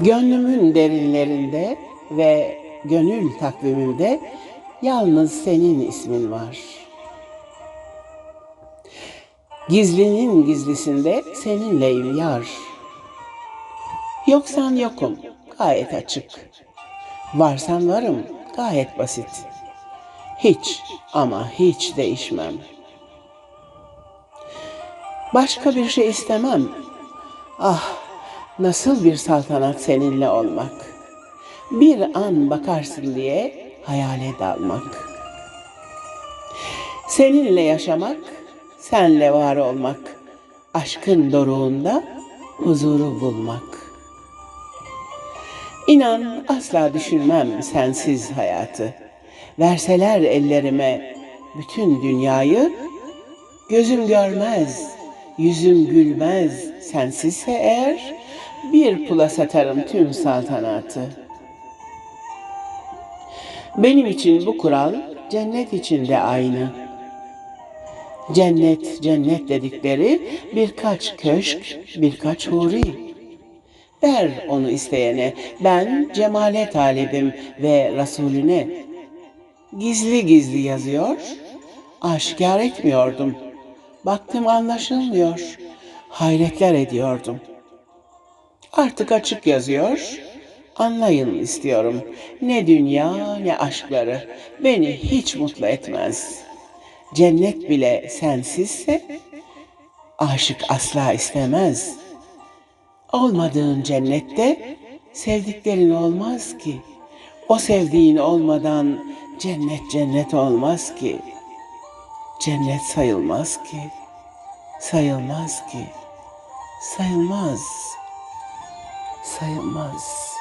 Gönlümün derinlerinde ve gönül takvimimde yalnız senin ismin var. Gizlinin gizlisinde seninleyim yar. Yoksan yokum, gayet açık. Varsan varım, gayet basit. Hiç ama hiç değişmem. Başka bir şey istemem. Ah, nasıl bir saltanat seninle olmak. Bir an bakarsın diye hayale dalmak. Seninle yaşamak, senle var olmak. Aşkın doruğunda huzuru bulmak. İnan asla düşünmem sensiz hayatı. Verseler ellerime bütün dünyayı, gözüm görmez, yüzüm gülmez sensizse eğer, bir pula satarım tüm saltanatı. Benim için bu kural cennet için de aynı. Cennet, cennet dedikleri birkaç köşk, birkaç huri. Ver onu isteyene, ben cemale talibim ve Resulüne. Gizli gizli yazıyor, aşikar etmiyordum. Baktım anlaşılmıyor, hayretler ediyordum. Artık açık yazıyor, anlayın istiyorum. Ne dünya ne aşkları beni hiç mutlu etmez. Cennet bile sensizse aşık asla istemez.'' Olmadığın cennette sevdiklerin olmaz ki. O sevdiğin olmadan cennet cennet olmaz ki. Cennet sayılmaz ki. Sayılmaz ki. Sayılmaz. Sayılmaz.